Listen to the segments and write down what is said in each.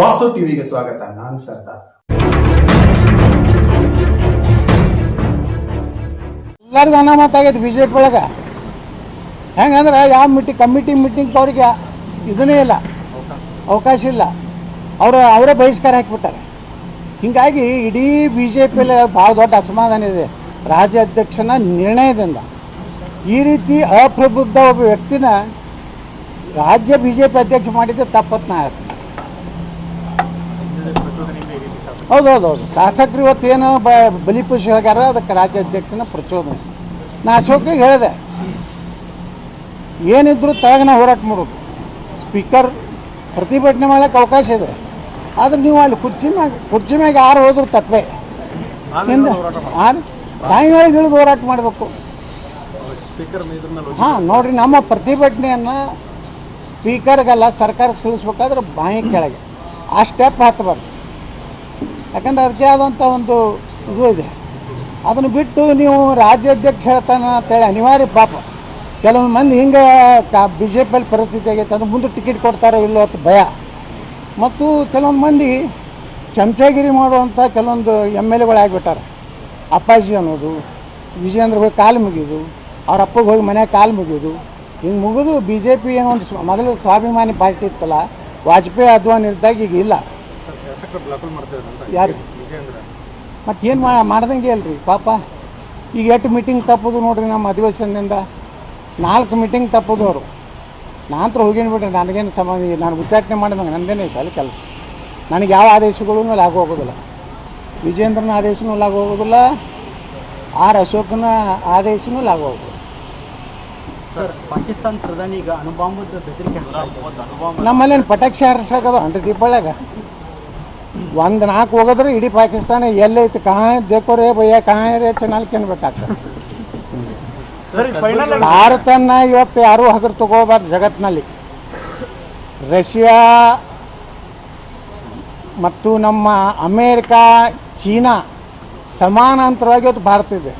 ವಾಸು ಟಿವಿಗೆ ಸ್ವಾಗತ, ನಾನು ಸರ್ದಾರ್. ಎಲ್ಲರಿಗೂ ಅನಾಮತ ಆಗೈತೆ ಬಿಜೆಪಿ ಒಳಗೆ. ಹೆಂಗಂದ್ರೆ ಯಾವ ಮೀಟಿಂಗ್ ಕಮಿಟಿ ಮೀಟಿಂಗ್ ಅವ್ರಿಗೆ ಇದನ್ನೇ ಇಲ್ಲ. ಅವಕಾಶ ಇಲ್ಲ. ಅವರು, ಅವರೇ ಬಹಿಷ್ಕಾರ ಹಾಕಿಬಿಟ್ಟಾರೆ. ಹೀಗಾಗಿ ಇಡೀ ಬಿ ಜೆ ಪಿಯಲ್ಲಿ ಭಾಳ ದೊಡ್ಡ ಅಸಮಾಧಾನ ಇದೆ. ರಾಜ್ಯಾಧ್ಯಕ್ಷನ ನಿರ್ಣಯದಿಂದ. ಈ ರೀತಿ ಅಪ್ರಬುದ್ಧ ಒಬ್ಬ ವ್ಯಕ್ತಿನ ರಾಜ್ಯ ಬಿ ಜೆ ಪಿ ಅಧ್ಯಕ್ಷ ಮಾಡಿದ್ದೆ ತಪ್ಪತ್ತು ನಾ ಹೌದು ಹೌದು ಹೌದು ಶಾಸಕರು ಇವತ್ತೇನು ಬ ಬಲಿಪುಷಿ ಹೋಗ್ಯಾರ ಅದಕ್ಕೆ ರಾಜ್ಯಾಧ್ಯಕ್ಷನ ಪ್ರಚೋದನೆ. ನಾ ಅಶೋಕಿಗೆ ಹೇಳಿದೆ. ಏನಿದ್ರು ತಗನ ಹೋರಾಟ ಮಾಡೋದು ಸ್ಪೀಕರ್ ಪ್ರತಿಭಟನೆ ಮಾಡೋಕ್ಕೆ ಅವಕಾಶ ಇದೆ. ಆದ್ರೆ ನೀವು ಅಲ್ಲಿ ಕುರ್ಚಿ ಮ್ಯಾಗ ಕುರ್ಚಿ ಮ್ಯಾಗ ಯಾರು ಹೋದ್ರು ತಪ್ಪೇ. ಒಳಗೆ ಇಳಿದು ಹೋರಾಟ ಮಾಡಬೇಕು. ಹಾಂ ನೋಡ್ರಿ ನಮ್ಮ ಪ್ರತಿಭಟನೆಯನ್ನು ಸ್ಪೀಕರ್ಗೆಲ್ಲ ಸರ್ಕಾರ ತಿಳಿಸ್ಬೇಕಾದ್ರೆ ಬಾಯಿ ಕೆಳಗೆ. ಆ ಸ್ಟೆಪ್ ಹತ್ತಬಾರ್ದು ಯಾಕಂದ್ರೆ ಅದಕ್ಕೆ ಆದಂಥ ಒಂದು ಇದು ಇದೆ. ಅದನ್ನು ಬಿಟ್ಟು ನೀವು ರಾಜ್ಯಾಧ್ಯಕ್ಷ ಹೇಳ್ತಾನ ಅಂತೇಳಿ ಅನಿವಾರ್ಯ ಪಾಪ. ಕೆಲವೊಂದು ಮಂದಿ ಹಿಂಗೆ ಕಾ ಬಿ ಜೆ ಪಿಯಲ್ಲಿ ಪರಿಸ್ಥಿತಿ ಆಗೈತೆ ಅದು ಮುಂದೆ ಟಿಕೆಟ್ ಕೊಡ್ತಾರೋ ಇಲ್ಲೋ ಅಂತ ಭಯ. ಮತ್ತು ಕೆಲವೊಂದು ಮಂದಿ ಚಮಚಾಗಿರಿ ಮಾಡುವಂಥ ಕೆಲವೊಂದು ಎಂ ಎಲ್ ಎಗಳು ಆಗಿಬಿಟ್ಟಾರೆ ಅಪ್ಪಾಜಿ ಅನ್ನೋದು, ವಿಜಯೇಂದ್ರ ಹೋಗಿ ಕಾಲು ಮುಗಿಯೋದು ಅವ್ರ ಅಪ್ಪಗೆ ಹೋಗಿ ಮನೆ ಕಾಲು ಮುಗಿಯೋದು ಹಿಂಗೆ ಮುಗಿದು ಬಿ ಜೆ ಪಿ ಏನೋ ಒಂದು ಮೊದಲು ಸ್ವಾಭಿಮಾನಿ ಪಾರ್ಟಿ ಇತ್ತಲ್ಲ, ವಾಜಪೇಯಿ ಅದ್ವಾನಿ ಇದ್ದಾಗ ಈಗ ಇಲ್ಲ. ಯಾರು? ಮತ್ತೇನು ಮಾಡ್ದಂಗೆ ಅಲ್ರಿ ಪಾಪ. ಈಗ ಎಷ್ಟು ಮೀಟಿಂಗ್ ತಪ್ಪೋದು ನೋಡ್ರಿ ನಮ್ಮ ಅಧಿವೇಶನದಿಂದ. ನಾಲ್ಕು ಮೀಟಿಂಗ್ ತಪ್ಪೋದು ಅವರು. ನಾನಂತರ ಹೋಗೇನು ಬಿಡ್ರಿ ನನಗೇನು ಸಂಬಂಧ. ನಾನು ಉಚ್ಚಾಟನೆ ಮಾಡಿದಂಗೆ ನಂದೇನೆ ಐತೆ ಅಲ್ಲಿ ಕೆಲಸ. ನನಗೆ ಯಾವ ಆದೇಶಗಳೂ ಲಾಗು ಹೋಗೋದಿಲ್ಲ. ವಿಜೇಂದ್ರನ ಆದೇಶನೂ ಲಾಗು ಹೋಗೋದಿಲ್ಲ. ಆರ್ ಅಶೋಕನ ಆದೇಶನೂ ಲಾಗು ಹೋಗೋದಿಲ್ಲ. ಸರ್ ಪಾಕಿಸ್ತಾನ ಪ್ರಧಾನಿ ಈಗ ಅನುಭವ ಬೆದರಿಕೆ ನಮ್ಮಲ್ಲೇನು ಪಟಾಕ್ಷಿ ಹಾರಿಸಾಕದ ಅಂಟ್ರಿ ದೀಪಾವಳಿಯಾಗ ಒಂದು ನಾಲ್ಕು ಹೋಗಿದ್ರೆ ಇಡೀ ಪಾಕಿಸ್ತಾನ ಎಲ್ಲೈತಿ ಕಹಾ ದೇಕೋರೇ ಭಯ ಕಹಾ ರೇ ಚೆನ್ನಾಗಿ ಅನ್ಬೇಕಾಗ್ತದೆ ಸರ್ ಫೈನಲ್ ಭಾರತನ ಇವತ್ತು ಯಾರು ಹಗರು ತಗೋಬಾರ್ದು ಜಗತ್ತಿನಲ್ಲಿ ರಷ್ಯಾ ಮತ್ತು ನಮ್ಮ ಅಮೇರಿಕಾ ಚೀನಾ ಸಮಾನಾಂತರವಾಗಿ ಇವತ್ತು ಭಾರತ ಇದೆ.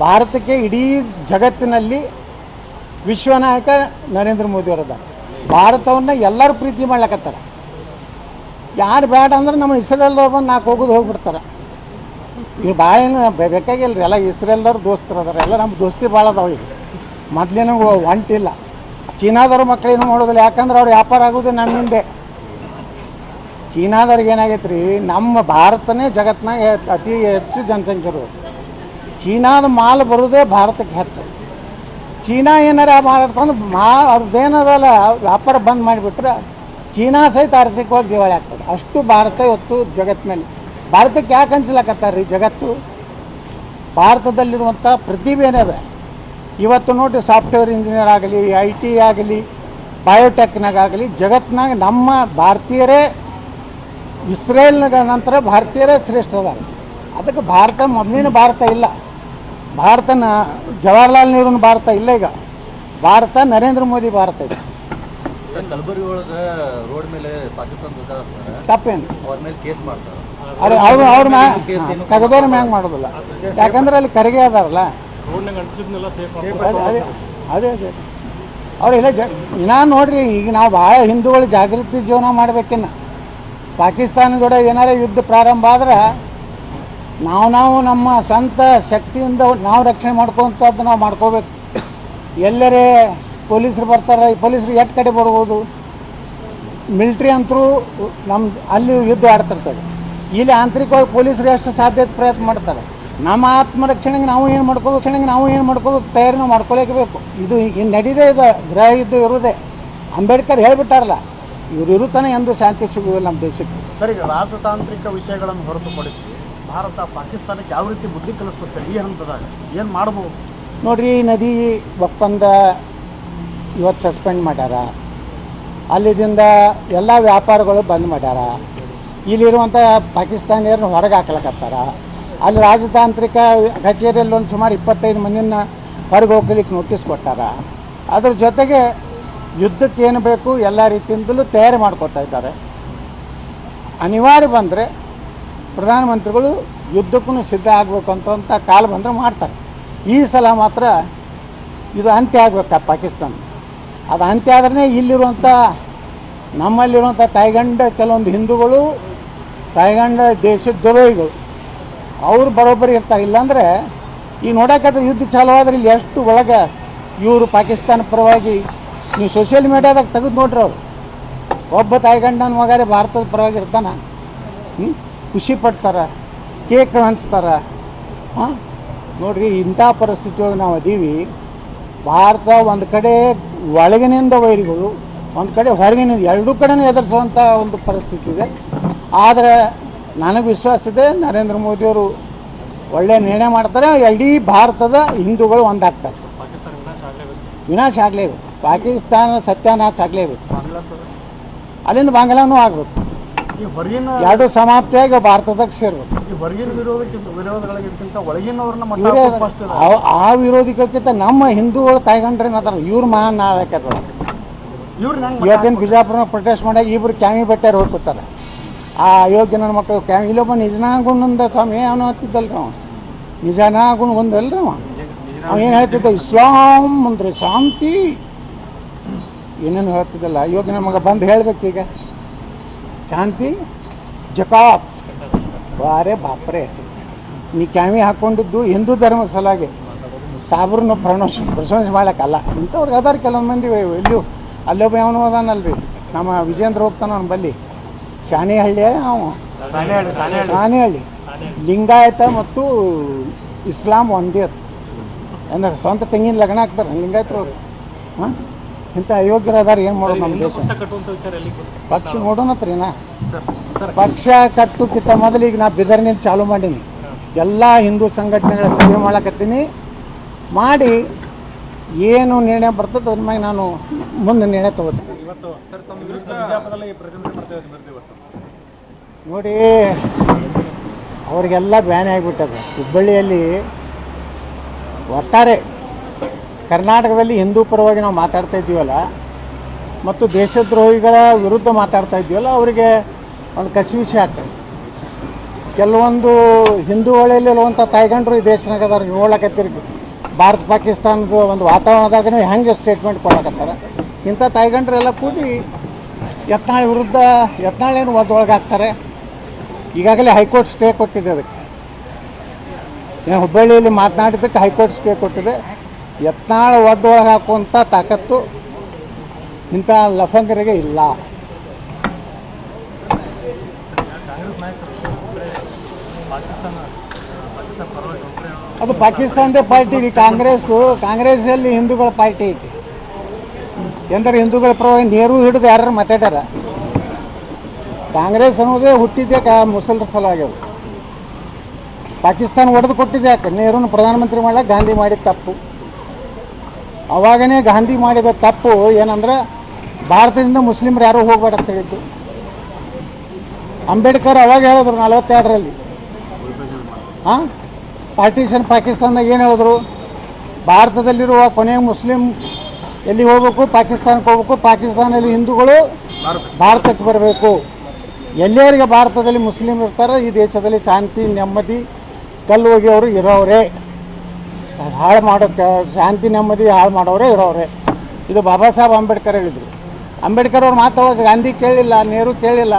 ಭಾರತಕ್ಕೆ ಇಡೀ ಜಗತ್ತಿನಲ್ಲಿ ವಿಶ್ವ ನಾಯಕ ನರೇಂದ್ರ ಮೋದಿ ಅವರದ ಭಾರತವನ್ನು ಎಲ್ಲರೂ ಪ್ರೀತಿ ಮಾಡ್ಲಕತ್ತಾರ. ಯಾರು ಬೇಡ ಅಂದ್ರೆ ನಮ್ಮ ಇಸ್ರೇಲ್ದವ್ರು ಬಂದು ನಾಲ್ಕು ಹೋಗೋದು ಹೋಗ್ಬಿಡ್ತಾರೆ. ಈಗ ಭಾಳ ಏನು ಬೇಕಾಗಿಲ್ಲ ರೀ ಎಲ್ಲ ಇಸ್ರೇಲ್ದವ್ರು ದೋಸ್ತರು ಅದಾರ. ಎಲ್ಲ ನಮ್ಮ ದೋಸ್ತಿ ಭಾಳ ಅದಾವ ಈಗ. ಮೊದ್ಲೇನು ಒಂಟಿಲ್ಲ. ಚೀನಾದವ್ರ ಮಕ್ಕಳೇನು ಮಾಡೋದಿಲ್ಲ ಯಾಕಂದ್ರೆ ಅವ್ರು ವ್ಯಾಪಾರ ಆಗೋದು ನಮ್ಮಿಂದೆ ಚೀನಾದವ್ರಿಗೆ ಏನಾಗೈತೆ ರೀ ನಮ್ಮ ಭಾರತನೇ ಜಗತ್ತಿನಾಗ ಅತಿ ಹೆಚ್ಚು ಜನಸಂಖ್ಯೆ ಇರೋದು ಚೀನಾದ ಮಾಲ್ ಬರೋದೇ ಭಾರತಕ್ಕೆ ಹೆಚ್ಚು. ಚೀನಾ ಏನಾರ ಮಾಡ್ತಂದ್ರೆ ಮಾ ಅವ್ರದ್ದೇನದಲ್ಲ ವ್ಯಾಪಾರ ಬಂದ್ ಮಾಡಿಬಿಟ್ರೆ ಚೀನಾ ಸಹಿತ ಆರ್ಥಿಕವಾಗಿ ದಿವಾಳಿ ಆಗ್ತದೆ. ಅಷ್ಟು ಭಾರತ ಇವತ್ತು ಜಗತ್ತಿನಲ್ಲಿ ಭಾರತಕ್ಕೆ ಯಾಕೆ ಅನ್ಸ್ಲಕತ್ತಾರ ರೀ ಜಗತ್ತು? ಭಾರತದಲ್ಲಿರುವಂಥ ಪ್ರತಿಭೆ ಏನಿದೆ? ಇವತ್ತು ನೋಡಿ ಸಾಫ್ಟ್ವೇರ್ ಇಂಜಿನಿಯರ್ ಆಗಲಿ, ಐ ಟಿ ಆಗಲಿ ಬಯೋಟೆಕ್ನಾಗ ಆಗಲಿ ಜಗತ್ತಿನಾಗ ನಮ್ಮ ಭಾರತೀಯರೇ ಇಸ್ರೇಲ್ನಾಗ ನಂತರ ಭಾರತೀಯರೇ ಶ್ರೇಷ್ಠ ಅದ ಅದಕ್ಕೆ ಭಾರತ ಮೊದಲಿನ ಭಾರತ ಇಲ್ಲ. ಭಾರತನ ಜವಾಹರ್ಲಾಲ್ ನೆಹರೂನ ಭಾರತ ಇಲ್ಲ ಈಗ. ಭಾರತ ನರೇಂದ್ರ ಮೋದಿ ಭಾರತ ಇದೆ. ಕಲಬುರಗಿ ಒಳಗೆ ರೋಡ್ ಮೇಲೆ ಪಾಕಿಸ್ತಾನ ಧ್ವಜ ತಪ್ಪೇನು? ಅವ್ರ ಮೇಲೆ ಕೇಸ್ ಮಾಡ್ತಾರೆ. ಅವ್ರು ಅವ್ರು ಅವ್ರ ಮ್ಯಾ ತೆಗೆದವ್ರ ಮ್ಯಾಂಗ್ ಮಾಡೋದಿಲ್ಲ. ಯಾಕಂದ್ರೆ ಅಲ್ಲಿ ಕರಿಗೆ ಅದಾರಲ್ಲ? ಅದೇ ಅದೇ ಅದೇ ಅದೇ ಅವರೆಲ್ಲ ಜ ಇನ್ನ ನೋಡ್ರಿ ಈಗ ನಾವು ಭಾಳ ಹಿಂದೂಗಳು ಜಾಗೃತಿ ಜೀವನ ಮಾಡ್ಬೇಕಿನ್ನ. ಪಾಕಿಸ್ತಾನ ಜೋಡ ಏನಾರ ಯುದ್ಧ ಪ್ರಾರಂಭ ಆದ್ರೆ ನಾವು ನಾವು ನಮ್ಮ ಸ್ವಂತ ಶಕ್ತಿಯಿಂದ ನಾವು ರಕ್ಷಣೆ ಮಾಡ್ಕೊಂತದ್ದು ನಾವು ಮಾಡ್ಕೋಬೇಕು. ಎಲ್ಲರೇ ಪೊಲೀಸರು ಬರ್ತಾರೆ ಈ ಪೊಲೀಸರು ಎಷ್ಟು ಕಡೆ ಬರ್ಬೋದು? ಮಿಲ್ಟ್ರಿ ಅಂತರೂ ನಮ್ಮ ಅಲ್ಲಿ ಯುದ್ಧ ಆಡ್ತಿರ್ತದೆ. ಇಲ್ಲಿ ಆಂತರಿಕವಾಗಿ ಪೊಲೀಸರು ಎಷ್ಟು ಸಾಧ್ಯತೆ ಪ್ರಯತ್ನ ಮಾಡ್ತಾರೆ? ನಮ್ಮ ಆತ್ಮರಕ್ಷಣೆಗೆ ನಾವು ಏನು ಮಾಡ್ಕೋಬೇಕು ರಕ್ಷಣೆಗೆ ನಾವು ಏನು ಮಾಡ್ಕೋಬೇಕು ತಯಾರಿನೂ ನಾವು ಇದು ಈಗ ನಡೀದೇ ಇದೆ ಗೃಹ ಯುದ್ಧ ಇರೋದೇ ಅಂಬೇಡ್ಕರ್ ಹೇಳ್ಬಿಟ್ಟಾರಲ್ಲ ಇವರು ಇರುತ್ತಾನೆ ಎಂದು ಶಾಂತಿ ಸಿಗುವುದಿಲ್ಲ ನಮ್ಮ ದೇಶಕ್ಕೆ. ಸರ್ ಈಗ ರಾಜತಾಂತ್ರಿಕ ವಿಷಯಗಳನ್ನು ಹೊರತುಪಡಿಸಿ ಭಾರತ ಪಾಕಿಸ್ತಾನಕ್ಕೆ ಯಾವ ರೀತಿ ಬುದ್ಧಿ ಕಲಿಸ್ಬೇಕು ಸರ್? ಈ ಹಂತದಾಗ ಏನು ಮಾಡ್ಬೋದು? ನೋಡ್ರಿ ನದಿ ಒಪ್ಪಂದ ಇವತ್ತು ಸಸ್ಪೆಂಡ್ ಮಾಡ್ಯಾರ. ಅಲ್ಲಿದಿಂದ ಎಲ್ಲ ವ್ಯಾಪಾರಗಳು ಬಂದ್ ಮಾಡ್ಯಾರ. ಇಲ್ಲಿರುವಂಥ ಪಾಕಿಸ್ತಾನಿಯರನ್ನ ಹೊರಗೆ ಹಾಕ್ಲಕತ್ತಾರ. ಅಲ್ಲಿ ರಾಜತಾಂತ್ರಿಕ ಕಚೇರಿಯಲ್ಲಿ ಒಂದು ಸುಮಾರು ಇಪ್ಪತ್ತೈದು ಮಂದಿನ ಹೊರಗೆ ಹೋಗ್ಲಿಕ್ಕೆ ನೋಟಿಸ್ ಕೊಟ್ಟಾರ. ಅದ್ರ ಜೊತೆಗೆ ಯುದ್ಧಕ್ಕೆ ಏನು ಬೇಕು ಎಲ್ಲ ರೀತಿಯಿಂದಲೂ ತಯಾರಿ ಮಾಡಿಕೊಡ್ತಾ ಇದ್ದಾರೆ. ಅನಿವಾರ್ಯ ಬಂದರೆ ಪ್ರಧಾನಮಂತ್ರಿಗಳು ಯುದ್ಧಕ್ಕೂ ಸಿದ್ಧ ಆಗಬೇಕು ಅಂತ ಕಾಲ ಬಂದರೆ ಮಾಡ್ತಾರೆ. ಈ ಸಲ ಮಾತ್ರ ಇದು ಅಂತ್ಯ ಆಗಬೇಕು ಪಾಕಿಸ್ತಾನ? ಅದು ಅಂತ್ಯ ಆದ್ರೆ ಇಲ್ಲಿರುವಂಥ ನಮ್ಮಲ್ಲಿರುವಂಥ ತಾಯ್ಗಂಡ ಕೆಲವೊಂದು ಹಿಂದೂಗಳು, ತಾಯ್ಗಂಡ ದೇಶದ ದ್ರೋಹಿಗಳು. ಅವರು ಬರೋಬ್ಬರಿ ಇರ್ತಾರೆ. ಇಲ್ಲಾಂದರೆ ಈ ನೋಡೋಕೆ ಯುದ್ಧ ಚಾಲು ಆದ್ರೆ ಇಲ್ಲಿ ಎಷ್ಟು ಒಳಗೆ ಇವರು ಪಾಕಿಸ್ತಾನ ಪರವಾಗಿ ನೀವು ಸೋಷಿಯಲ್ ಮೀಡಿಯಾದಾಗ ತೆಗೆದು ನೋಡ್ರಿ ಅವರು. ಒಬ್ಬ ತಾಯ್ಗಂಡನ ಮಗಾರೆ ಭಾರತದ ಪರವಾಗಿ ಇರ್ತಾನೆ. ಹ್ಞೂ ಖುಷಿ ಪಡ್ತಾರೆ, ಕೇಕ್ ಹಂಚ್ತಾರೆ. ಹಾಂ? ನೋಡ್ರಿ ಇಂಥ ಪರಿಸ್ಥಿತಿಯೊಳಗೆ ನಾವು ಅದೀವಿ. ಭಾರತ ಒಂದು ಕಡೆ ಒಳಗಿನಿಂದ ವೈರಿಗಳು ಒಂದು ಕಡೆ ಹೊರಗಿನಿಂದ ಎರಡೂ ಕಡೆನೂ ಎದುರಿಸುವಂಥ ಒಂದು ಪರಿಸ್ಥಿತಿ ಇದೆ. ಆದರೆ ನನಗೆ ವಿಶ್ವಾಸ ಇದೆ ನರೇಂದ್ರ ಮೋದಿಯವರು ಒಳ್ಳೆಯ ನಿರ್ಣಯ ಮಾಡ್ತಾರೆ. ಇಡೀ ಭಾರತದ ಹಿಂದೂಗಳು ಒಂದಾಗ್ತಾರೆ ವಿನಾಶ ಆಗಲೇಬೇಕು. ಪಾಕಿಸ್ತಾನ ಸತ್ಯಾನಾಶ ಆಗಲೇಬೇಕು. ಅಲ್ಲಿಂದ ಬಾಂಗ್ಲಾನೂ ಆಗಬೇಕು. ಈ ಹೊರಗಿನ ಎರಡು ಸಮಾಪ್ತಿಯಾಗಿ ಭಾರತದಾಗ ಸೇರ್ಬೇಕು ಈ ಹೊರಗಿನ ವಿರೋಧಕ್ಕಿಂತ ವಿರೋಧಗಳಿಗಿಂತ ಒಳಗಿನವ್ರನ್ನ ಮಟ್ಟ ಆ- ವಿರೋಧಿಗಳಕ್ಕಿಂತ ನಮ್ಮ ಹಿಂದೂಗಳು ತಾಯ್ಗಂಡ್ರೆ ಅದಾರ ಇವ್ರು ಮಹಾನ್ ಇವತ್ತಿನ ಬಿಜಾಪುರ ಪ್ರೊಟೆಸ್ಟ್ ಮಾಡ್ಯಾಗ ಇಬ್ರು ಕ್ಯಾಮಿ ಬೆಟ್ಟಾರ ಹೋಗ್ಕೊತಾರೆ ಆ ಅಯೋಗ್ಯ ನನ್ನ ಮಕ್ಕಳು ಕ್ಯಾಮಿ ಇಲ್ಲೊಬ್ಬ ನಿಜನಾಗುಂದ ಸ್ವಾಮಿ ಅವನು ಹತ್ತಿದ್ದಲ್ರಿ ಅವ. ನಿಜನಾಗುಣ ಒಂದಲ್ರಿ ಅವ. ಏನು ಹೇಳ್ತಿದ್ದ? ಇಸ್ಲಾಂ ಅಂದ್ರೆ ಶಾಂತಿ. ಏನೇನು ಹೇಳ್ತಿದ್ದಲ್ಲ. ಅಯೋಗ್ಯ ನನ್ನ ಮಗ ಬಂದು ಹೇಳ್ಬೇಕೀಗ ಶಾಂತಿ ಜಕಾತ್. ಬಾರೆ ಬಾಪ್ರೆ. ನೀ ಕ್ಯಾಮಿ ಹಾಕ್ಕೊಂಡಿದ್ದು ಹಿಂದೂ ಧರ್ಮ ಸಲಾಗಿ. ಸಾಬ್ರನ್ನ ಪ್ರಣೋಶ ಪ್ರಶಂಸೆ ಮಾಡ್ಲಿಕ್ಕಲ್ಲ. ಇಂಥವ್ರಿಗೆ ಅದಾರ ಕೆಲವೊಂದು ಮಂದಿ ಎಲ್ಲೂ ಅಲ್ಲೊಬ್ಬ ಅವನು ಅದಾನಲ್ರಿ. ನಮ್ಮ ವಿಜೇಂದ್ರ ಹೋಗ್ತಾನ ಅವ್ನು ಬಲ್ಲಿ. ಶಾನಿಹಳ್ಳಿ ಅವ. ಶಾನೆಹಳ್ಳಿ ಲಿಂಗಾಯತ ಮತ್ತು ಇಸ್ಲಾಂ ಒಂದೇ ಅದು. ಅಂದ್ರೆ ಸ್ವಂತ ತೆಂಗಿನ ಲಗ್ನ ಆಗ್ತಾರೆ ಲಿಂಗಾಯತರು ಅವ್ರು? ಹಾಂ? ಇಂಥ ಅಯೋಗ್ಯರ ಅದಾರ ಏನು ಮಾಡೋದು ನಮ್ಮ ದೇಶ? ಪಕ್ಷ ನೋಡೋಣತ್ರಿ ನಾ ಪಕ್ಷ ಕಟ್ಟುಕ್ಕಿಂತ ಮೊದಲು ಈಗ ನಾ ಬಿದರ್ನಿಂದ ಚಾಲು ಮಾಡೀನಿ. ಎಲ್ಲ ಹಿಂದೂ ಸಂಘಟನೆಗಳ ಸಭೆ ಮಾಡಕತ್ತೀನಿ. ಮಾಡಿ ಏನು ನಿರ್ಣಯ ಬರ್ತದೆ ಅದ್ರ ಮ್ಯಾಗ ನಾನು ಮುಂದೆ ನಿರ್ಣಯ ತಗೋತೀನಿ. ಇವತ್ತು ಸರ್ ತಮ್ಮ ವಿರುದ್ಧ ಬಿಜಾಪುರದಲ್ಲಿ ಪ್ರತಿಭಟನೆ ಮಾಡ್ತಾ ಇದ್ದೀವಿ ಇವತ್ತು. ನೋಡಿ ಅವರಿಗೆಲ್ಲ ಬ್ಯಾನೆ ಆಗಿಬಿಟ್ಟದ. ಹುಬ್ಬಳ್ಳಿಯಲ್ಲಿ ಒಟ್ಟಾರೆ ಕರ್ನಾಟಕದಲ್ಲಿ ಹಿಂದೂ ಪರವಾಗಿ ನಾವು ಮಾತಾಡ್ತಾ ಇದ್ದೀವಲ್ಲ, ಮತ್ತು ದೇಶದ್ರೋಹಿಗಳ ವಿರುದ್ಧ ಮಾತಾಡ್ತಾ ಇದ್ದೀವಲ್ಲ, ಅವರಿಗೆ ಒಂದು ಕಸಿವಿಸಿ ಆಗ್ತದೆ ಕೆಲವೊಂದು ಹಿಂದೂಗಳಲ್ಲಿರುವಂಥ ತಾಯ್ಗಂಡ್ರು ಈ ದೇಶನಾಗ ಅದಾರ ಭಾರತ ಪಾಕಿಸ್ತಾನದ ಒಂದು ವಾತಾವರಣದಾಗನೇ ಹೆಂಗೆ ಸ್ಟೇಟ್ಮೆಂಟ್ ಕೊಡಕತ್ತಾರ. ಇಂಥ ತಾಯ್ಗಂಡ್ರೆಲ್ಲ ಕೂಡಿ ಯತ್ನಾಳ ವಿರುದ್ಧ ಯತ್ನಾಳೇನು ಒದೊಳಗಾಗ್ತಾರೆ ಈಗಾಗಲೇ ಹೈಕೋರ್ಟ್ ಸ್ಟೇ ಕೊಟ್ಟಿದೆ ಅದಕ್ಕೆ. ನಾನು ಹುಬ್ಬಳ್ಳಿಯಲ್ಲಿ ಮಾತನಾಡಿದ್ದಕ್ಕೆ ಹೈಕೋರ್ಟ್ ಸ್ಟೇ ಕೊಟ್ಟಿದೆ. ಯತ್ನಾಳ ಒದ್ದೊಳಗೆ ಹಾಕುವಂಥ ತಾಕತ್ತು ಇಂಥ ಲಫಂಗರಿಗೆ ಇಲ್ಲ. ಅದು ಪಾಕಿಸ್ತಾನದ ಪಾರ್ಟಿ ರೀ ಕಾಂಗ್ರೆಸ್ಸು ಕಾಂಗ್ರೆಸ್ಸಲ್ಲಿ ಹಿಂದೂಗಳ ಪಾರ್ಟಿ ಐತಿ. ಎಂದರೆ ಹಿಂದೂಗಳ ಪರವಾಗಿ ನೇರು ಹಿಡಿದು ಯಾರು ಮಾತಾಡ್ಯಾರ? ಕಾಂಗ್ರೆಸ್ ಅನ್ನೋದೇ ಹುಟ್ಟಿದ್ದೆ ಕಾ ಮುಸಲ್ರ ಸಲುವಾಗಿ ಅದು. ಪಾಕಿಸ್ತಾನ ಒಡೆದು ಕೊಟ್ಟಿದ್ದೆ ಯಾಕೆ? ನೇರನ್ನು ಪ್ರಧಾನಮಂತ್ರಿ ಮಾಡಕ್ಕೆ ಗಾಂಧಿ ಮಾಡಿದ ತಪ್ಪು. ಅವಾಗನೇ ಗಾಂಧಿ ಮಾಡಿದ ತಪ್ಪು ಏನಂದ್ರೆ ಭಾರತದಿಂದ ಮುಸ್ಲಿಮ್ರು ಯಾರೂ ಹೋಗ್ಬೇಡ ಅಂತ ಹೇಳಿದ್ದು. ಅಂಬೇಡ್ಕರ್ ಅವಾಗ ಹೇಳಿದ್ರು ನಲವತ್ತೆರಡರಲ್ಲಿ. ಹಾಂ? ಪಾರ್ಟಿಷನ್ ಪಾಕಿಸ್ತಾನದಾಗ ಏನು ಹೇಳಿದ್ರು? ಭಾರತದಲ್ಲಿರುವ ಕೊನೆಯ ಮುಸ್ಲಿಂ ಎಲ್ಲಿ ಹೋಗ್ಬೇಕು? ಪಾಕಿಸ್ತಾನಕ್ಕೆ ಹೋಗ್ಬೇಕು. ಪಾಕಿಸ್ತಾನದಲ್ಲಿ ಹಿಂದೂಗಳು ಭಾರತಕ್ಕೆ ಬರಬೇಕು. ಎಲ್ಲಿಯವರಿಗೆ ಭಾರತದಲ್ಲಿ ಮುಸ್ಲಿಂ ಇರ್ತಾರೆ, ಈ ದೇಶದಲ್ಲಿ ಶಾಂತಿ, ನೆಮ್ಮದಿ, ಕಲ್ಲು ಹೋಗಿ ಅವರು ಇರೋವ್ರೆ ಹಾಳು ಮಾಡೋಕ್ಕೆ ಶಾಂತಿ ನೆಮ್ಮದಿ ಹಾಳು ಮಾಡೋರೇ ಇರೋರೇ. ಇದು ಬಾಬಾ ಸಾಹೇಬ್ ಅಂಬೇಡ್ಕರ್ ಹೇಳಿದರು. ಅಂಬೇಡ್ಕರ್ ಅವ್ರು ಮಾತು ಅವಾಗ ಗಾಂಧಿ ಕೇಳಿಲ್ಲ ನೆಹರು ಕೇಳಿಲ್ಲ.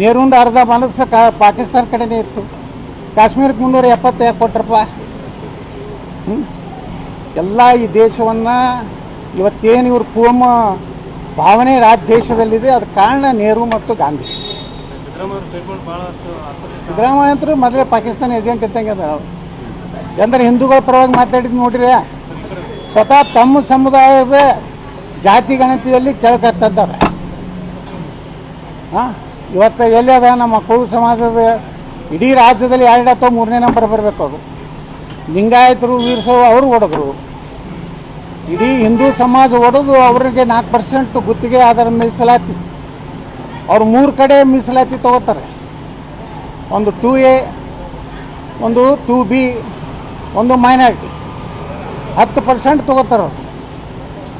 ನೆಹರುಂದ ಅರ್ಧ ಮನಸ್ಸು ಕಾ ಪಾಕಿಸ್ತಾನ ಕಡೆನೇ ಇತ್ತು. ಕಾಶ್ಮೀರಕ್ಕೆ ಮುನ್ನೂರ ಎಪ್ಪತ್ತು ಯಾಕೆ ಕೊಟ್ರಪ್ಪ? ಎಲ್ಲ ಈ ದೇಶವನ್ನು ಇವತ್ತೇನು ಇವ್ರ ಕೋಮ ಭಾವನೆ ರಾಜ್ಯ ದೇಶದಲ್ಲಿದೆ ಅದು ಕಾರಣ ನೆಹರು ಮತ್ತು ಗಾಂಧಿ. ಸಿದ್ದರಾಮಯ್ಯ ಸ್ಟೇಟ್ಮೆಂಟ್ ಭಾಳಷ್ಟು ಅರ್ಥಕ್ಕೆ ಸಿದ್ದರಾಮಯ್ಯ ಅಂತೂ ಮೊದಲೇ ಪಾಕಿಸ್ತಾನ ಏಜೆಂಟ್ ಇದ್ದಂಗೆ ಅದ ಎಂದ್ರೆ ಹಿಂದೂಗಳ ಪರವಾಗಿ ಮಾತಾಡಿದ್ ನೋಡ್ರಿ. ಸ್ವತಃ ತಮ್ಮ ಸಮುದಾಯದ ಜಾತಿ ಗಣತಿಯಲ್ಲಿ ಕೆಳಕತ್ತಿದ್ದಾರೆ ಹಾಂ? ಇವತ್ತು ಎಲ್ಲಿ ಅದ? ನಮ್ಮ ಕುರು ಸಮಾಜದ ಇಡೀ ರಾಜ್ಯದಲ್ಲಿ ಎರಡು ಅಥವಾ ಮೂರನೇ ನಂಬರ್ ಬರಬೇಕು ಅದು. ಲಿಂಗಾಯತರು ವೀರಸೋ ಅವರು ಹೊಡೆದ್ರು. ಇಡೀ ಹಿಂದೂ ಸಮಾಜ ಹೊಡೆದು ಅವರಿಗೆ ನಾಲ್ಕು ಪರ್ಸೆಂಟ್ ಗುತ್ತಿಗೆ ಅದರ ಮೀಸಲಾತಿ. ಅವ್ರು ಮೂರು ಕಡೆ ಮೀಸಲಾತಿ ತಗೋತಾರೆ. ಒಂದು ಟೂ ಎ ಒಂದು ಟೂ ಬಿ ಒಂದು ಮೈನಾರಿಟಿ ಹತ್ತು ಪರ್ಸೆಂಟ್ ತೊಗೋತಾರೆ.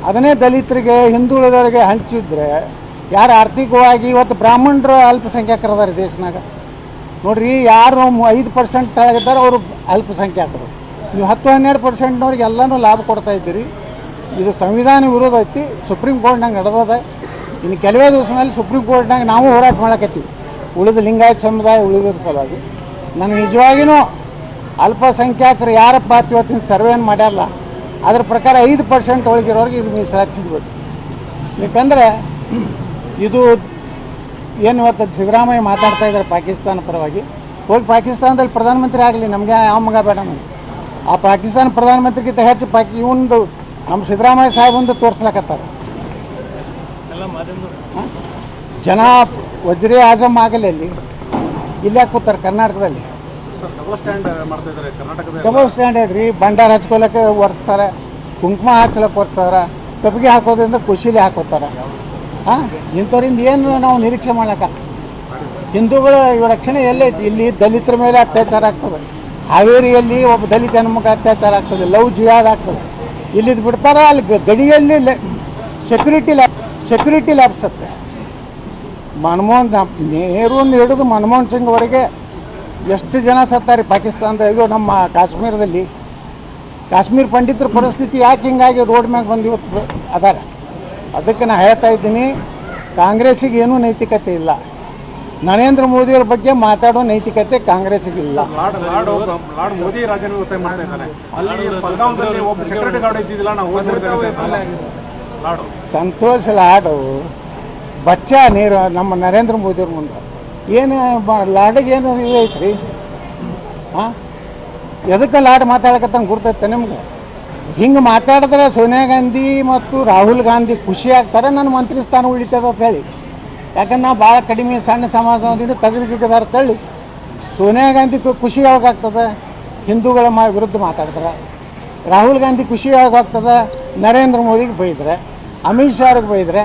ಅದನ್ನೇ ದಲಿತರಿಗೆ, ಹಿಂದುಳಿದವರಿಗೆ ಹಂಚಿದ್ರೆ, ಯಾರು ಆರ್ಥಿಕವಾಗಿ ಇವತ್ತು ಬ್ರಾಹ್ಮಣರು ಅಲ್ಪಸಂಖ್ಯಾತರದಾರೆ ದೇಶನಾಗ. ನೋಡ್ರಿ, ಯಾರು ಐದು ಪರ್ಸೆಂಟ್ ಆಗಿದ್ದಾರೆ, ಅವರು ಅಲ್ಪಸಂಖ್ಯಾತರು ನೀವು ಹತ್ತು, ಹನ್ನೆರಡು ಪರ್ಸೆಂಟ್ನವ್ರಿಗೆ ಎಲ್ಲನೂ ಲಾಭ ಕೊಡ್ತಾ ಇದ್ದೀರಿ. ಇದು ಸಂವಿಧಾನ ವಿರೋಧ ಐತಿ, ಸುಪ್ರೀಂ ಕೋರ್ಟ್ನಾಗ ನಡೆದದ. ಇನ್ನು ಕೆಲವೇ ದಿವಸದಲ್ಲಿ ಸುಪ್ರೀಂ ಕೋರ್ಟ್ನಾಗ ನಾವು ಹೋರಾಟ ಮಾಡಕತ್ತೀವಿ. ಉಳಿದ ಲಿಂಗಾಯತ ಸಮುದಾಯ ಉಳಿದ್ರ ಸಲುವಾಗಿ. ನನಗೆ ನಿಜವಾಗಿಯೂ ಅಲ್ಪಸಂಖ್ಯಾತರು ಯಾರಪ್ಪ ಇವತ್ತಿನ ಸರ್ವೇನು ಮಾಡ್ಯಾರಲ್ಲ ಅದ್ರ ಪ್ರಕಾರ ಐದು ಪರ್ಸೆಂಟ್ ಒಳಗಿರೋರಿಗೆ ಇದು ಮೀಸಲಾತಿ ಸಿಗ್ಬೇಕು ಯಾಕಂದರೆ ಇದು ಏನು ಇವತ್ತು ಸಿದ್ದರಾಮಯ್ಯ ಮಾತಾಡ್ತಾ ಇದ್ದಾರೆ ಪಾಕಿಸ್ತಾನ ಪರವಾಗಿ. ಹೋಗಿ ಪಾಕಿಸ್ತಾನದಲ್ಲಿ ಪ್ರಧಾನಮಂತ್ರಿ ಆಗಲಿ ನಮಗೆ ಯಾವ ಮಗ ಬೇಡ ನಮಗೆ. ಆ ಪಾಕಿಸ್ತಾನ ಪ್ರಧಾನಮಂತ್ರಿಗಿಂತ ಹೆಚ್ಚು ಪಾಕಿ ಇವಂದು ನಮ್ಮ ಸಿದ್ದರಾಮಯ್ಯ ಸಾಹೇಬಂದು ತೋರಿಸ್ಲಕತ್ತಾರೆ? ಜನ ವಜ್ರಿ ಆಜಮ್ ಆಗಲಿ ಅಲ್ಲಿ ಇಲ್ಲೇ ಕೂತಾರೆ ಕರ್ನಾಟಕದಲ್ಲಿ. ಡಬಲ್ ಸ್ಟ್ಯಾಂಡರ್ಡ್ ರೀ ಭಂಡಾರ ಹಚ್ಕೊಳಕ್ಕೆ ಒರೆಸ್ತಾರೆ, ಕುಂಕುಮ ಹಚ್ಚಲಕ್ಕೆ ಒರೆಸ್ತಾರೆ, ಕಬ್ಬಿಗೆ ಹಾಕೋದ್ರಿಂದ ಖುಷಿಲಿ ಹಾಕೋತಾರೆ. ಹಾಂ? ಇಂಥವ್ರಿಂದ ಏನು ನಾವು ನಿರೀಕ್ಷೆ ಮಾಡಕ್ಕ ಹಿಂದೂಗಳ ರಕ್ಷಣೆ ಎಲ್ಲೈತಿ? ಇಲ್ಲಿ ದಲಿತರ ಮೇಲೆ ಅತ್ಯಾಚಾರ ಆಗ್ತದೆ. ಹಾವೇರಿಯಲ್ಲಿ ಒಬ್ಬ ದಲಿತ ಹೆಣ್ಮಕ್ಳು ಅತ್ಯಾಚಾರ ಆಗ್ತದೆ, ಲವ್ ಜಿಯಾದ್ ಆಗ್ತದೆ. ಇಲ್ಲಿದ್ದು ಬಿಡ್ತಾರೆ? ಅಲ್ಲಿ ಗಡಿಯಲ್ಲಿ ಸೆಕ್ಯೂರಿಟಿ ಲ್ಯಾಬ್ ಸೆಕ್ಯೂರಿಟಿ ಲ್ಯಾಬ್ಸತ್ತೆ ಮನಮೋಹನ್ ನೆಹರೂನ್ ಹಿಡಿದು ಮನಮೋಹನ್ ಸಿಂಗ್ವರೆಗೆ ಎಷ್ಟು ಜನ ಸತ್ತಾರೆ ಪಾಕಿಸ್ತಾನದ? ಇದು ನಮ್ಮ ಕಾಶ್ಮೀರದಲ್ಲಿ. ಕಾಶ್ಮೀರ ಪಂಡಿತರ ಪರಿಸ್ಥಿತಿ ಯಾಕೆ ಹಿಂಗಾಗಿ ರೋಡ್ ಮ್ಯಾಗ ಬಂದು ಇವತ್ತು ಅದಾರ? ಅದಕ್ಕೆ ನಾನು ಹೇಳ್ತಾ ಇದ್ದೀನಿ ಕಾಂಗ್ರೆಸ್ಸಿಗೆ ಏನೂ ನೈತಿಕತೆ ಇಲ್ಲ. ನರೇಂದ್ರ ಮೋದಿಯವ್ರ ಬಗ್ಗೆ ಮಾತಾಡೋ ನೈತಿಕತೆ ಕಾಂಗ್ರೆಸ್ಸಿಗೆ ಇಲ್ಲ. ಸಂತೋಷ್ ಲಾಡು ಬಚ್ಚ ನೀರು ನಮ್ಮ ನರೇಂದ್ರ ಮೋದಿಯವ್ರ ಮುಂದೆ. ಏನು ಲಾಡಿಗೆ ಏನು ಇದು ಐತ್ರಿ? ಹಾಂ? ಎದಕ್ಕೆ ಲಾಡ್ ಮಾತಾಡಕತ್ತ ಗುರ್ತೈತೆ ನಿಮ್ಗೆ? ಹಿಂಗೆ ಮಾತಾಡಿದ್ರೆ ಸೋನಿಯಾ ಗಾಂಧಿ ಮತ್ತು ರಾಹುಲ್ ಗಾಂಧಿ ಖುಷಿ ಆಗ್ತಾರೆ, ನನ್ನ ಮಂತ್ರಿ ಸ್ಥಾನ ಉಳಿತದ ಅಂತ ಹೇಳಿ. ಯಾಕಂದ್ರೆ ನಾವು ಭಾಳ ಕಡಿಮೆ ಸಣ್ಣ ಸಮಾಜದಿಂದ ಅಂತ ಹೇಳಿ. ಸೋನಿಯಾ ಗಾಂಧಿ ಖುಷಿ ಯಾವಾಗ ಆಗ್ತದೆ? ಹಿಂದೂಗಳ ಮಾ ವಿರುದ್ಧ ಮಾತಾಡಿದ್ರೆ ರಾಹುಲ್ ಗಾಂಧಿ ಖುಷಿ ಯಾವಾಗ ಆಗ್ತದೆ? ನರೇಂದ್ರ ಮೋದಿಗೆ ಬೈದರೆ, ಅಮಿತ್ ಶಾರಿಗೆ ಬೈದ್ರೆ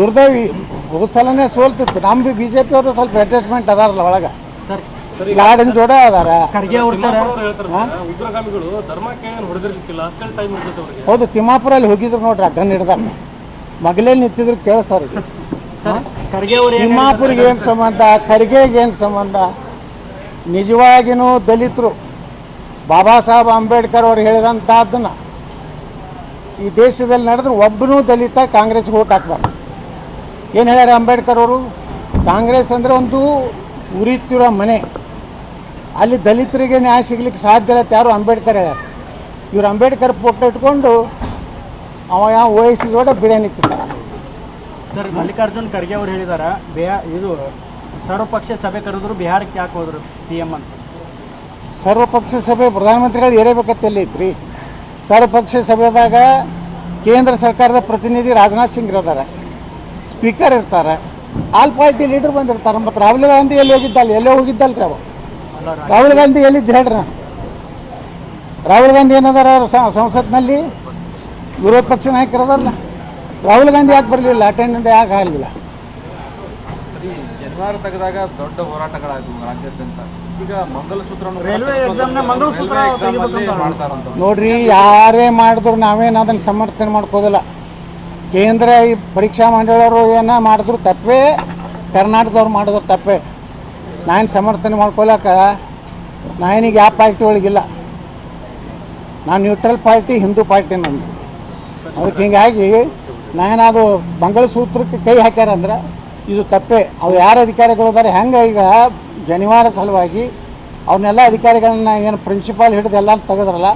ದುರ್ದೈವಿ ಹೋದ ಸಲನೇ ಸೋಲ್ತಿತ್ತು. ನಮ್ ಬಿ ಬಿ ಜೆ ಪಿ ಅವರು ಸ್ವಲ್ಪ ಅಡ್ಜಸ್ಟ್ಮೆಂಟ್ ಅದಾರಲ್ಲ ಒಳಗ. ಗಾರ್ಡನ್ ಜೋಡ ಅದಾರ. ಖರ್ಗೆ ಅವರು? ಉಗ್ರಗಾಮಿಗಳು ಧರ್ಮಕ್ಕೆ ಏನು ಹೊಡೆದಿರ್ಲಿಕ್ಕಿಲ್ಲ ಟೈಮ್ ಹೌದು ತಿಮ್ಮಾಪುರಲ್ಲಿ ಹೋಗಿದ್ರು ನೋಡ್ರಿ ಆ ಗನ್ ಹಿಡ್ದಾರ. ಮಗಲೇಲಿ ನಿಂತಿದ್ರು ಕೇಳಿಸ್ತಾರ ತಿಮ್ಮಾಪುರ್ಗೆ ಖರ್ಗೆ ತಿಮ್ಮಾಪುರಿಗೆ ಏನು ಸಂಬಂಧ ಖರ್ಗೆಗೆ ಏನು ಸಂಬಂಧ? ನಿಜವಾಗಿನೂ ದಲಿತರು. ಬಾಬಾ ಸಾಹೇಬ್ ಅಂಬೇಡ್ಕರ್ ಅವ್ರು ಹೇಳಿದಂಥದ್ದನ್ನ ಈ ದೇಶದಲ್ಲಿ ನಡೆದ್ರೆ ಒಬ್ಬನೂ ದಲಿತ ಕಾಂಗ್ರೆಸ್ಗೆ ಓಟ್ ಹಾಕ್ಬಾರ್ದು. ಏನು ಹೇಳ್ಯಾರ ಅಂಬೇಡ್ಕರ್ ಅವರು? ಕಾಂಗ್ರೆಸ್ ಅಂದರೆ ಒಂದು ಉರಿತಿರೋ ಮನೆ. ಅಲ್ಲಿ ದಲಿತರಿಗೆ ನ್ಯಾಯ ಸಿಗ್ಲಿಕ್ಕೆ ಸಾಧ್ಯ ಇಲ್ಲ ಯಾರು ಅಂಬೇಡ್ಕರ್ ಹೇಳ್ಯಾರ? ಇವ್ರು ಅಂಬೇಡ್ಕರ್ ಫೋಟೋ ಇಟ್ಕೊಂಡು ಅವ ಯಾವ ವಯಸ್ಸಿದೋಡ ಬಿರಿಯಾನಿ ತಿಂತಾರೆ ಸರ್ ಮಲ್ಲಿಕಾರ್ಜುನ್ ಖರ್ಗೆ ಅವರು ಹೇಳಿದಾರ ಬಿಹಾ ಇದು ಸರ್ವಪಕ್ಷ ಸಭೆ ಕರೆದ್ರು ಬಿಹಾರಕ್ಕೆ ಯಾಕೆ ಹೋದ್ರು ಪಿ ಎಂ ಅಂತ? ಸರ್ವಪಕ್ಷ ಸಭೆ ಪ್ರಧಾನಮಂತ್ರಿಗಳು ಏರಬೇಕಂತ ಎಲ್ಲಿ ಐತ್ರಿ ಸರ್ವಪಕ್ಷ ಸಭೆದಾಗ ಕೇಂದ್ರ ಸರ್ಕಾರದ ಪ್ರತಿನಿಧಿ ರಾಜನಾಥ್ ಸಿಂಗ್ ಇರ್ತಾರೆ ಸ್ಪೀಕರ್ ಇರ್ತಾರೆ. ಆಲ್ ಪಾರ್ಟಿ ಲೀಡರ್ ಬಂದಿರ್ತಾರೆ. ಮತ್ತು ರಾಹುಲ್ ಗಾಂಧಿ ಎಲ್ಲಿ ಹೋಗಿದ್ದಲ್ಲ ಎಲ್ಲೇ ಹೋಗಿದ್ದಲ್ರಿ ಅವ ರಾಹುಲ್ ಗಾಂಧಿ ಎಲ್ಲಿದ್ದು ಹೇಳ್ರಿ? ರಾಹುಲ್ ಗಾಂಧಿ ಏನದಾರ ಸಂಸತ್ನಲ್ಲಿ? ವಿರೋಧ ಪಕ್ಷ ನಾಯಕರದಲ್ಲ ರಾಹುಲ್ ಗಾಂಧಿ ಯಾಕೆ ಬರಲಿಲ್ಲ? ಅಟೆಂಡೆಂಟ್ ಯಾಕೆ ಆಗಲಿಲ್ಲ? ತೆಗೆದಾಗ ದೊಡ್ಡ ಹೋರಾಟಗಳಾದವು ರಾಜ್ಯಾದ್ಯಂತ. ಈಗ ಮಂಗಲಸೂತ್ರ ನೋಡ್ರಿ ಯಾರೇ ಮಾಡಿದ್ರು ನಾವೇನು ಅದನ್ನ ಸಮರ್ಥನೆ ಮಾಡ್ಕೋದಿಲ್ಲ. ಕೇಂದ್ರ ಈ ಪರೀಕ್ಷಾ ಮಂಡಳಿಯವರು ಏನ ಮಾಡಿದ್ರು ತಪ್ಪೇ, ಕರ್ನಾಟಕದವ್ರು ಮಾಡಿದ್ರು ತಪ್ಪೇ. ನಾನು ಸಮರ್ಥನೆ ಮಾಡ್ಕೊಳಕ ನಾನೀಗ ಯಾವ ಪಾರ್ಟಿ ಒಳಗಿಲ್ಲ. ನಾನು ನ್ಯೂಟ್ರಲ್ ಪಾರ್ಟಿ, ಹಿಂದೂ ಪಾರ್ಟಿ ನಂದು. ಅದಕ್ಕೆ ಹಿಂಗಾಗಿ ನಾನದು ಮಂಗಳಸೂತ್ರಕ್ಕೆ ಕೈ ಹಾಕ್ಯಾರಂದ್ರೆ ಇದು ತಪ್ಪೇ. ಅವ್ರು ಯಾರು ಅಧಿಕಾರಿಗಳು ಇದ್ದಾರೆ ಹೆಂಗೆ ಈಗ ಜನಿವಾರ ಸಲುವಾಗಿ ಅವ್ರನ್ನೆಲ್ಲ ಅಧಿಕಾರಿಗಳನ್ನ ಏನು ಪ್ರಿನ್ಸಿಪಾಲ್ ಹಿಡಿದು ಎಲ್ಲ ತೆಗೆದ್ರಲ್ಲ,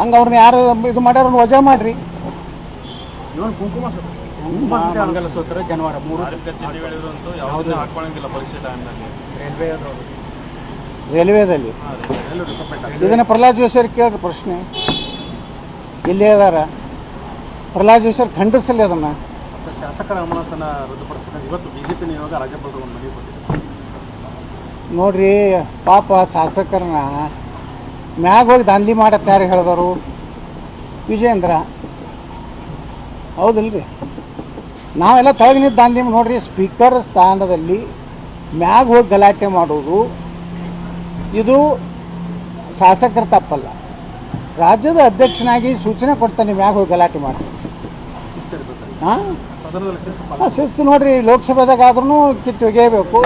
ಹಂಗೆ ಅವ್ರನ್ನ ಯಾರು ಇದು ಮಾಡ್ಯಾರ ವಜಾ ಮಾಡಿರಿ. ಇವನ್ ಕುಂಕುಮ ಜನವಾರ. ಮೂರು ಯಾವುದೇ ಹಾಕೊಳ್ಳಂಗಿಲ್ಲ ಪರೀಕ್ಷೆ ಟೈಮ್ನಲ್ಲಿ ರೈಲ್ವೆ ರೈಲ್ವೇದಲ್ಲಿ? ಇದನ್ನು ಪ್ರಹ್ಲಾದ್ ಜೋಶಿಯರ್ ಕೇಳ್ರಿ ಪ್ರಶ್ನೆ. ಇಲ್ಲೇ ಅದಾರ? ಪ್ರಹ್ಲಾದ್ ಜೋಶಿಯರ್ ಖಂಡಿಸಲಿ ಅದನ್ನ. ಶಾಸಕರ ಅಮಾನತನ ರದ್ದುಪಡಿಸ್ತಾರೆ ಇವತ್ತು ಬಿಜೆಪಿ ನಿಯೋಗ ರಾಜ್ಯಪಾಲರು ಒಂದು ಮನವಿ ಕೊಟ್ಟಿದೆ ನೋಡ್ರಿ ಪಾಪ ಶಾಸಕರನ್ನ ಮ್ಯಾಗ ಹೋಗಿ ದಾಂಧಲಿ ಮಾಡತ್ತಾರೆ ಹೇಳಿದವರು ವಿಜೇಂದ್ರ ಹೌದಿಲ್ರಿ. ನಾವೆಲ್ಲ ತೆಳಗಿನಿದ್ದ ನಿಮ್ಗೆ ನೋಡ್ರಿ ಸ್ಪೀಕರ್ ಸ್ಥಾನದಲ್ಲಿ ಮ್ಯಾಗ ಹೋಗಿ ಗಲಾಟೆ ಮಾಡೋದು, ಇದು ಶಾಸಕರ ತಪ್ಪಲ್ಲ. ರಾಜ್ಯದ ಅಧ್ಯಕ್ಷನಾಗಿ ಸೂಚನೆ ಕೊಡ್ತಾನೆ ಮ್ಯಾಗ ಹೋಗಿ ಗಲಾಟೆ ಮಾಡಿ. ಹಾಂ? ಶಿಸ್ತು ನೋಡ್ರಿ ಲೋಕಸಭೆದಾಗ ಆದ್ರೂ ಕಿತ್ತು ಒಗೆಯಬೇಕು.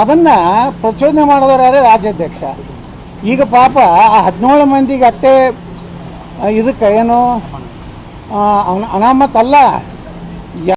ಅದನ್ನ ಪ್ರಚೋದನೆ ಮಾಡಿದವರು ಯಾರೇ ರಾಜ್ಯಾಧ್ಯಕ್ಷ. ಈಗ ಪಾಪ ಆ ಹದಿನೇಳು ಮಂದಿಗೆ ಅಟ್ಟೆ ಇದಕ್ಕೆ ಏನು? ಅನಾಮತ್ ಅಲ್ಲ.